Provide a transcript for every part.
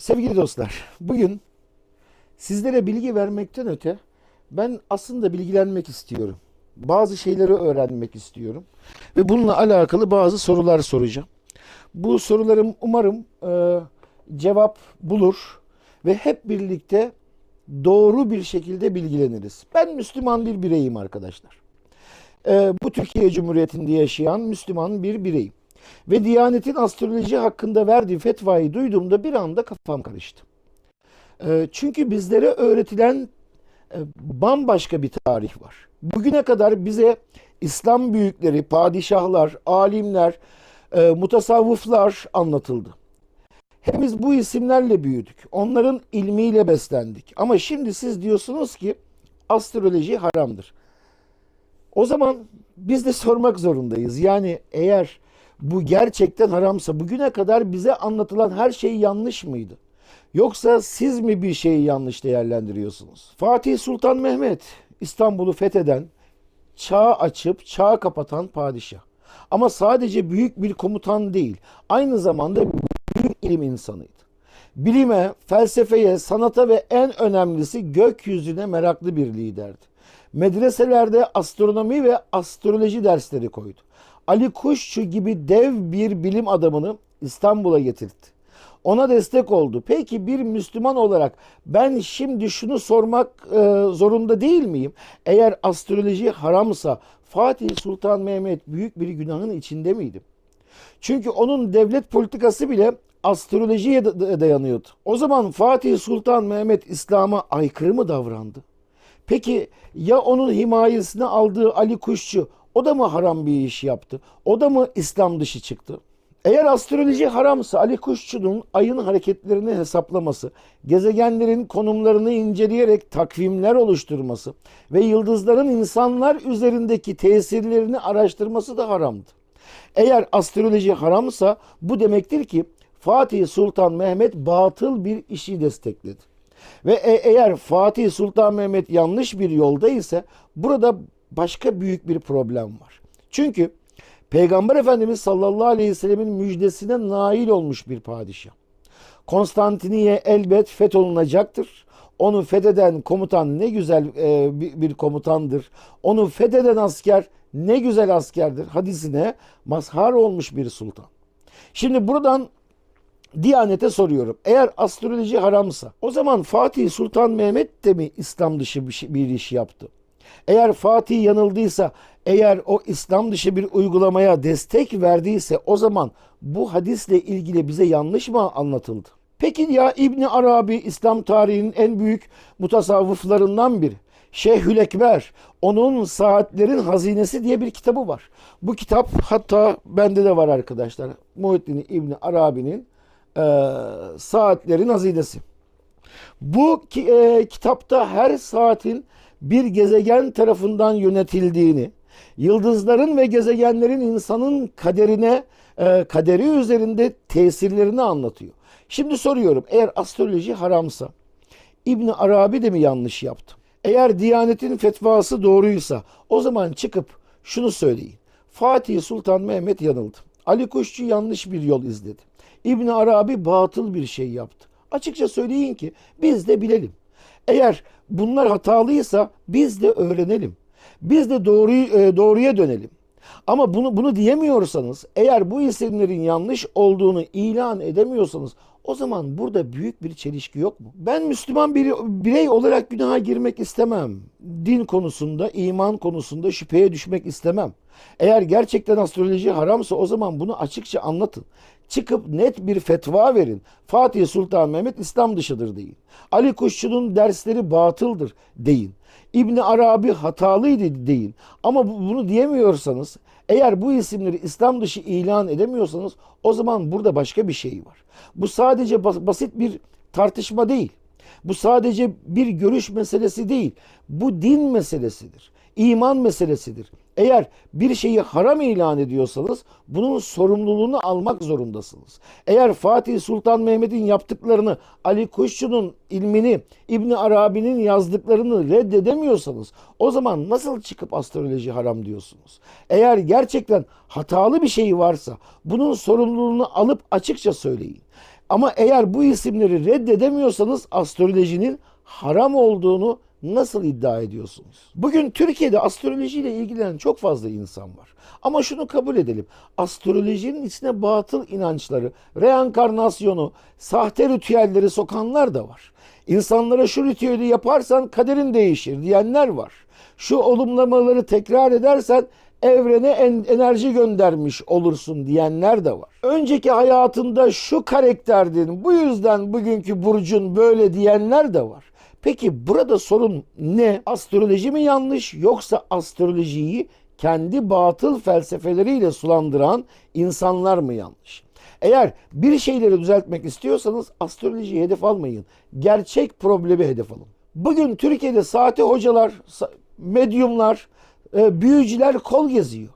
Sevgili dostlar, bugün sizlere bilgi vermekten öte ben aslında bilgilenmek istiyorum. Bazı şeyleri öğrenmek istiyorum ve bununla alakalı bazı sorular soracağım. Bu sorularım umarım e, cevap bulur ve hep birlikte doğru bir şekilde bilgileniriz. Ben Müslüman bir bireyim arkadaşlar. E, bu Türkiye Cumhuriyeti'nde yaşayan Müslüman bir bireyim. Ve Diyanet'in astroloji hakkında verdiği fetvayı duyduğumda bir anda kafam karıştı. E, çünkü bizlere öğretilen e, bambaşka bir tarih var. Bugüne kadar bize İslam büyükleri, padişahlar, alimler, e, mutasavvıflar anlatıldı. Hepimiz bu isimlerle büyüdük. Onların ilmiyle beslendik. Ama şimdi siz diyorsunuz ki astroloji haramdır. O zaman biz de sormak zorundayız. Yani eğer bu gerçekten haramsa bugüne kadar bize anlatılan her şey yanlış mıydı? Yoksa siz mi bir şeyi yanlış değerlendiriyorsunuz? Fatih Sultan Mehmet İstanbul'u fetheden, çağ açıp çağ kapatan padişah. Ama sadece büyük bir komutan değil, aynı zamanda büyük ilim insanıydı. Bilime, felsefeye, sanata ve en önemlisi gökyüzüne meraklı bir liderdi. Medreselerde astronomi ve astroloji dersleri koydu. Ali Kuşçu gibi dev bir bilim adamını İstanbul'a getirdi. Ona destek oldu. Peki bir Müslüman olarak ben şimdi şunu sormak e, zorunda değil miyim? Eğer astroloji haramsa Fatih Sultan Mehmet büyük bir günahın içinde miydi? Çünkü onun devlet politikası bile astrolojiye dayanıyordu. O zaman Fatih Sultan Mehmet İslam'a aykırı mı davrandı? Peki ya onun himayesine aldığı Ali Kuşçu o da mı haram bir iş yaptı? O da mı İslam dışı çıktı? Eğer astroloji haramsa Ali Kuşçu'nun ayın hareketlerini hesaplaması, gezegenlerin konumlarını inceleyerek takvimler oluşturması ve yıldızların insanlar üzerindeki tesirlerini araştırması da haramdı. Eğer astroloji haramsa bu demektir ki Fatih Sultan Mehmet batıl bir işi destekledi. Ve e- eğer Fatih Sultan Mehmet yanlış bir yolda ise burada başka büyük bir problem var. Çünkü Peygamber Efendimiz sallallahu aleyhi ve sellemin müjdesine nail olmuş bir padişah. Konstantiniye elbet fetholunacaktır. Onu fetheden komutan ne güzel e, bir, komutandır. Onu fetheden asker ne güzel askerdir hadisine mazhar olmuş bir sultan. Şimdi buradan Diyanete soruyorum. Eğer astroloji haramsa o zaman Fatih Sultan Mehmet de mi İslam dışı bir, şey, iş yaptı? Eğer Fatih yanıldıysa, eğer o İslam dışı bir uygulamaya destek verdiyse o zaman bu hadisle ilgili bize yanlış mı anlatıldı? Peki ya İbni Arabi İslam tarihinin en büyük mutasavvıflarından biri. Şeyhül Ekber, onun Saatlerin Hazinesi diye bir kitabı var. Bu kitap hatta bende de var arkadaşlar. Muhittin İbni Arabi'nin e, Saatlerin Hazinesi. Bu ki, e, kitapta her saatin bir gezegen tarafından yönetildiğini, yıldızların ve gezegenlerin insanın kaderine, e, kaderi üzerinde tesirlerini anlatıyor. Şimdi soruyorum eğer astroloji haramsa İbn Arabi de mi yanlış yaptı? Eğer Diyanet'in fetvası doğruysa o zaman çıkıp şunu söyleyin. Fatih Sultan Mehmet yanıldı. Ali Kuşçu yanlış bir yol izledi. İbn Arabi batıl bir şey yaptı. Açıkça söyleyin ki biz de bilelim. Eğer bunlar hatalıysa biz de öğrenelim. Biz de doğruyu e, doğruya dönelim. Ama bunu bunu diyemiyorsanız, eğer bu isimlerin yanlış olduğunu ilan edemiyorsanız o zaman burada büyük bir çelişki yok mu? Ben Müslüman bir birey olarak günaha girmek istemem. Din konusunda, iman konusunda şüpheye düşmek istemem. Eğer gerçekten astroloji haramsa o zaman bunu açıkça anlatın. Çıkıp net bir fetva verin. Fatih Sultan Mehmet İslam dışıdır deyin. Ali Kuşçu'nun dersleri batıldır deyin. İbni Arabi hatalıydı deyin. Ama bunu diyemiyorsanız eğer bu isimleri İslam dışı ilan edemiyorsanız o zaman burada başka bir şey var. Bu sadece basit bir tartışma değil. Bu sadece bir görüş meselesi değil. Bu din meselesidir. İman meselesidir. Eğer bir şeyi haram ilan ediyorsanız bunun sorumluluğunu almak zorundasınız. Eğer Fatih Sultan Mehmet'in yaptıklarını, Ali Kuşçu'nun ilmini, İbni Arabi'nin yazdıklarını reddedemiyorsanız o zaman nasıl çıkıp astroloji haram diyorsunuz? Eğer gerçekten hatalı bir şey varsa bunun sorumluluğunu alıp açıkça söyleyin. Ama eğer bu isimleri reddedemiyorsanız astrolojinin haram olduğunu nasıl iddia ediyorsunuz? Bugün Türkiye'de astrolojiyle ilgilenen çok fazla insan var. Ama şunu kabul edelim. Astrolojinin içine batıl inançları, reenkarnasyonu, sahte ritüelleri sokanlar da var. İnsanlara şu ritüeli yaparsan kaderin değişir diyenler var. Şu olumlamaları tekrar edersen evrene en, enerji göndermiş olursun diyenler de var. Önceki hayatında şu karakterdin, bu yüzden bugünkü burcun böyle diyenler de var. Peki burada sorun ne? Astroloji mi yanlış yoksa astrolojiyi kendi batıl felsefeleriyle sulandıran insanlar mı yanlış? Eğer bir şeyleri düzeltmek istiyorsanız astrolojiyi hedef almayın. Gerçek problemi hedef alın. Bugün Türkiye'de sahte hocalar, medyumlar, e, büyücüler kol geziyor.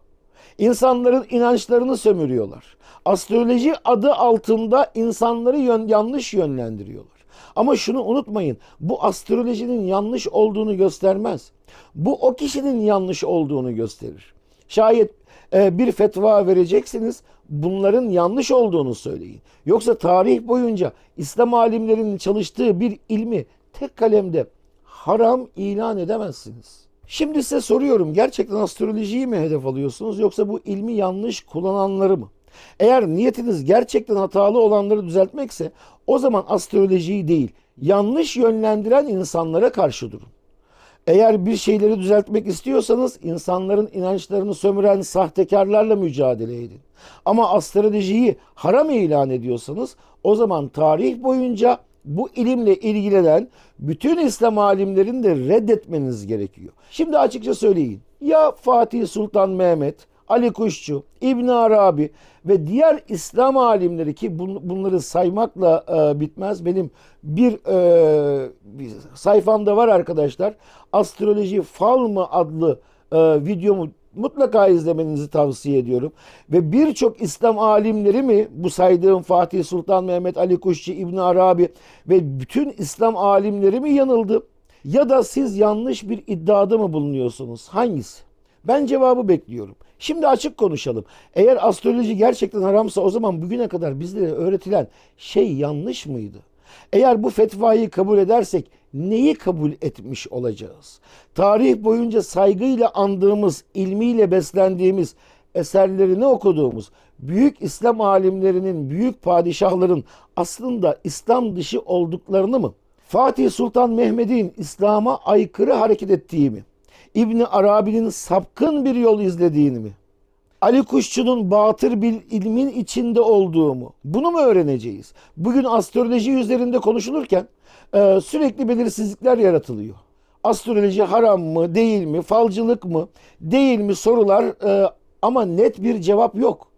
İnsanların inançlarını sömürüyorlar. Astroloji adı altında insanları yön- yanlış yönlendiriyorlar. Ama şunu unutmayın. Bu astrolojinin yanlış olduğunu göstermez. Bu o kişinin yanlış olduğunu gösterir. Şayet e, bir fetva vereceksiniz bunların yanlış olduğunu söyleyin. Yoksa tarih boyunca İslam alimlerinin çalıştığı bir ilmi tek kalemde haram ilan edemezsiniz. Şimdi size soruyorum gerçekten astrolojiyi mi hedef alıyorsunuz yoksa bu ilmi yanlış kullananları mı? Eğer niyetiniz gerçekten hatalı olanları düzeltmekse o zaman astrolojiyi değil yanlış yönlendiren insanlara karşı durun. Eğer bir şeyleri düzeltmek istiyorsanız insanların inançlarını sömüren sahtekarlarla mücadele edin. Ama astrolojiyi haram ilan ediyorsanız o zaman tarih boyunca bu ilimle ilgilenen bütün İslam alimlerini de reddetmeniz gerekiyor. Şimdi açıkça söyleyin. Ya Fatih Sultan Mehmet, Ali Kuşçu, İbn Arabi ve diğer İslam alimleri ki bun- bunları saymakla e, bitmez. Benim bir, e, bir sayfamda var arkadaşlar. Astroloji Fal mı adlı e, videomu mutlaka izlemenizi tavsiye ediyorum. Ve birçok İslam alimleri mi bu saydığım Fatih Sultan Mehmet, Ali Kuşçu, İbn Arabi ve bütün İslam alimleri mi yanıldı? Ya da siz yanlış bir iddiada mı bulunuyorsunuz? Hangisi? Ben cevabı bekliyorum. Şimdi açık konuşalım. Eğer astroloji gerçekten haramsa o zaman bugüne kadar bizlere öğretilen şey yanlış mıydı? Eğer bu fetvayı kabul edersek neyi kabul etmiş olacağız? Tarih boyunca saygıyla andığımız, ilmiyle beslendiğimiz, eserlerini okuduğumuz büyük İslam alimlerinin, büyük padişahların aslında İslam dışı olduklarını mı? Fatih Sultan Mehmet'in İslam'a aykırı hareket ettiği mi? İbni Arabi'nin sapkın bir yol izlediğini mi? Ali Kuşçu'nun batır bir ilmin içinde olduğu mu? Bunu mu öğreneceğiz? Bugün astroloji üzerinde konuşulurken e, sürekli belirsizlikler yaratılıyor. Astroloji haram mı, değil mi, falcılık mı, değil mi sorular e, ama net bir cevap yok.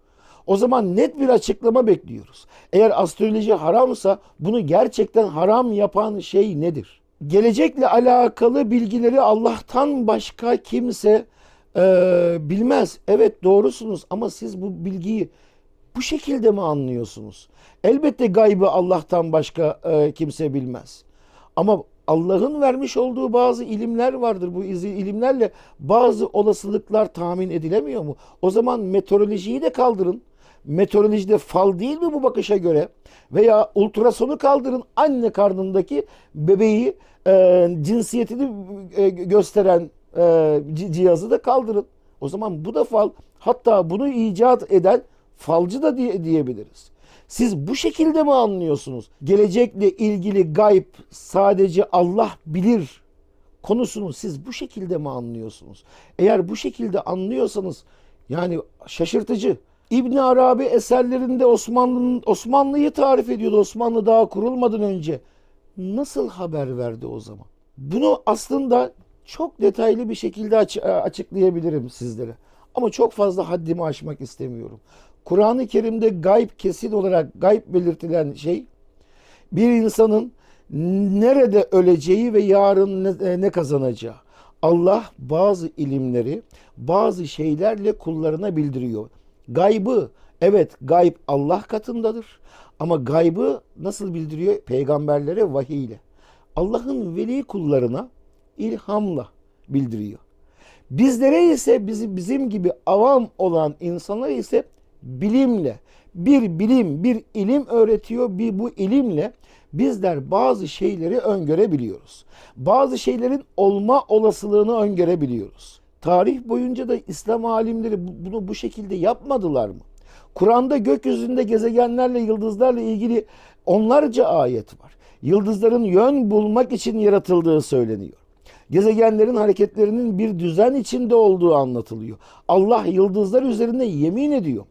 O zaman net bir açıklama bekliyoruz. Eğer astroloji haramsa bunu gerçekten haram yapan şey nedir? Gelecekle alakalı bilgileri Allah'tan başka kimse e, bilmez. Evet doğrusunuz ama siz bu bilgiyi bu şekilde mi anlıyorsunuz? Elbette gaybı Allah'tan başka e, kimse bilmez. Ama Allah'ın vermiş olduğu bazı ilimler vardır. Bu ilimlerle bazı olasılıklar tahmin edilemiyor mu? O zaman meteorolojiyi de kaldırın. Meteorolojide fal değil mi bu bakışa göre? Veya ultrasonu kaldırın. Anne karnındaki bebeği e, cinsiyetini e, gösteren e, ci- cihazı da kaldırın. O zaman bu da fal. Hatta bunu icat eden falcı da diye, diyebiliriz. Siz bu şekilde mi anlıyorsunuz? Gelecekle ilgili gayb sadece Allah bilir konusunu siz bu şekilde mi anlıyorsunuz? Eğer bu şekilde anlıyorsanız yani şaşırtıcı. İbn Arabi eserlerinde Osmanlı'nın Osmanlı'yı tarif ediyordu. Osmanlı daha kurulmadan önce. Nasıl haber verdi o zaman? Bunu aslında çok detaylı bir şekilde aç- açıklayabilirim sizlere. Ama çok fazla haddimi aşmak istemiyorum. Kur'an-ı Kerim'de gayb kesin olarak gayb belirtilen şey bir insanın nerede öleceği ve yarın ne, ne kazanacağı. Allah bazı ilimleri bazı şeylerle kullarına bildiriyor. Gaybı evet gayb Allah katındadır ama gaybı nasıl bildiriyor? Peygamberlere vahiy ile. Allah'ın veli kullarına ilhamla bildiriyor. Bizlere ise bizi bizim gibi avam olan insanlara ise bilimle bir bilim, bir ilim öğretiyor. Bir bu ilimle bizler bazı şeyleri öngörebiliyoruz. Bazı şeylerin olma olasılığını öngörebiliyoruz. Tarih boyunca da İslam alimleri bu- bunu bu şekilde yapmadılar mı? Kur'an'da gökyüzünde gezegenlerle, yıldızlarla ilgili onlarca ayet var. Yıldızların yön bulmak için yaratıldığı söyleniyor. Gezegenlerin hareketlerinin bir düzen içinde olduğu anlatılıyor. Allah yıldızlar üzerinde yemin ediyor.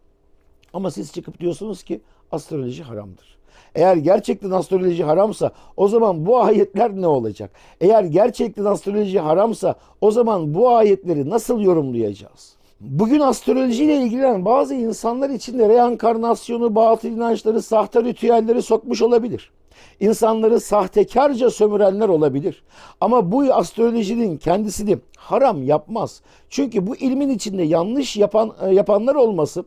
Ama siz çıkıp diyorsunuz ki astroloji haramdır. Eğer gerçekten astroloji haramsa o zaman bu ayetler ne olacak? Eğer gerçekten astroloji haramsa o zaman bu ayetleri nasıl yorumlayacağız? Bugün astrolojiyle ilgilenen bazı insanlar için de reenkarnasyonu, batıl inançları, sahte ritüelleri sokmuş olabilir. İnsanları sahtekarca sömürenler olabilir. Ama bu astrolojinin kendisini haram yapmaz. Çünkü bu ilmin içinde yanlış yapan e, yapanlar olması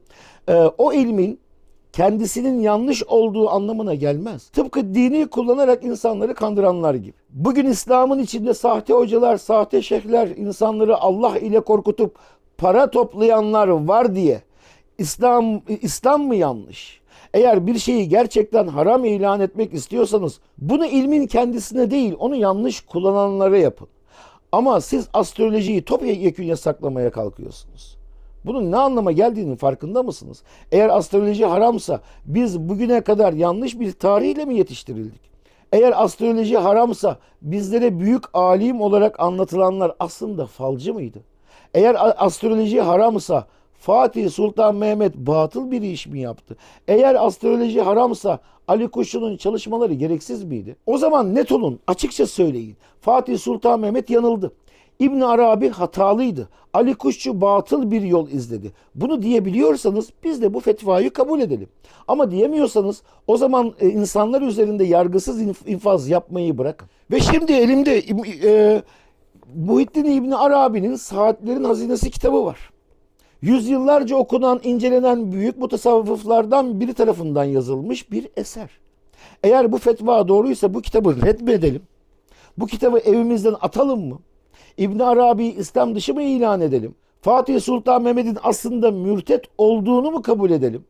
e, o ilmin kendisinin yanlış olduğu anlamına gelmez. Tıpkı dini kullanarak insanları kandıranlar gibi. Bugün İslam'ın içinde sahte hocalar, sahte şeyhler, insanları Allah ile korkutup para toplayanlar var diye İslam İslam mı yanlış? Eğer bir şeyi gerçekten haram ilan etmek istiyorsanız bunu ilmin kendisine değil onu yanlış kullananlara yapın. Ama siz astrolojiyi topyekun yasaklamaya kalkıyorsunuz. Bunun ne anlama geldiğinin farkında mısınız? Eğer astroloji haramsa biz bugüne kadar yanlış bir tarihle mi yetiştirildik? Eğer astroloji haramsa bizlere büyük alim olarak anlatılanlar aslında falcı mıydı? Eğer astroloji haramsa Fatih Sultan Mehmet batıl bir iş mi yaptı? Eğer astroloji haramsa Ali Kuşçu'nun çalışmaları gereksiz miydi? O zaman net olun, açıkça söyleyin. Fatih Sultan Mehmet yanıldı. İbn Arabi hatalıydı. Ali Kuşçu batıl bir yol izledi. Bunu diyebiliyorsanız biz de bu fetvayı kabul edelim. Ama diyemiyorsanız o zaman e, insanlar üzerinde yargısız inf- infaz yapmayı bırakın. Ve şimdi elimde e, Muhittin İbni Arabi'nin Saatlerin Hazinesi kitabı var. Yüzyıllarca okunan, incelenen büyük mutasavvıflardan biri tarafından yazılmış bir eser. Eğer bu fetva doğruysa bu kitabı reddmedelim. Bu kitabı evimizden atalım mı? İbn Arabi İslam dışı mı ilan edelim? Fatih Sultan Mehmet'in aslında mürtet olduğunu mu kabul edelim?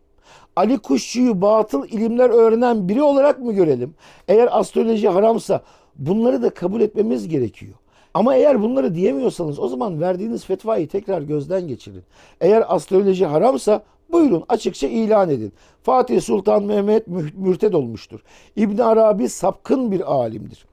Ali Kuşçu'yu batıl ilimler öğrenen biri olarak mı görelim? Eğer astroloji haramsa bunları da kabul etmemiz gerekiyor. Ama eğer bunları diyemiyorsanız o zaman verdiğiniz fetvayı tekrar gözden geçirin. Eğer astroloji haramsa buyurun açıkça ilan edin. Fatih Sultan Mehmet mü- mürted olmuştur. İbn Arabi sapkın bir alimdir.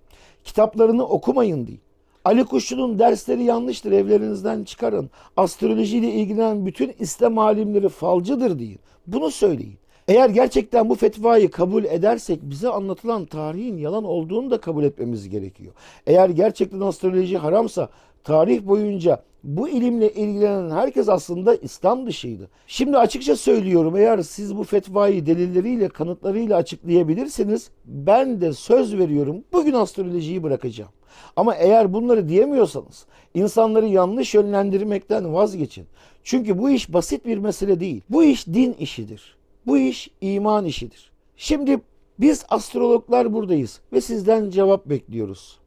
Kitaplarını okumayın deyin. Ali Kuşçu'nun dersleri yanlıştır evlerinizden çıkarın. Astrolojiyle ilgilenen bütün İslam alimleri falcıdır deyin. Bunu söyleyin. Eğer gerçekten bu fetvayı kabul edersek bize anlatılan tarihin yalan olduğunu da kabul etmemiz gerekiyor. Eğer gerçekten astroloji haramsa tarih boyunca bu ilimle ilgilenen herkes aslında İslam dışıydı. Şimdi açıkça söylüyorum eğer siz bu fetvayı delilleriyle kanıtlarıyla açıklayabilirseniz ben de söz veriyorum bugün astrolojiyi bırakacağım. Ama eğer bunları diyemiyorsanız insanları yanlış yönlendirmekten vazgeçin. Çünkü bu iş basit bir mesele değil. Bu iş din işidir. Bu iş iman işidir. Şimdi biz astrologlar buradayız ve sizden cevap bekliyoruz.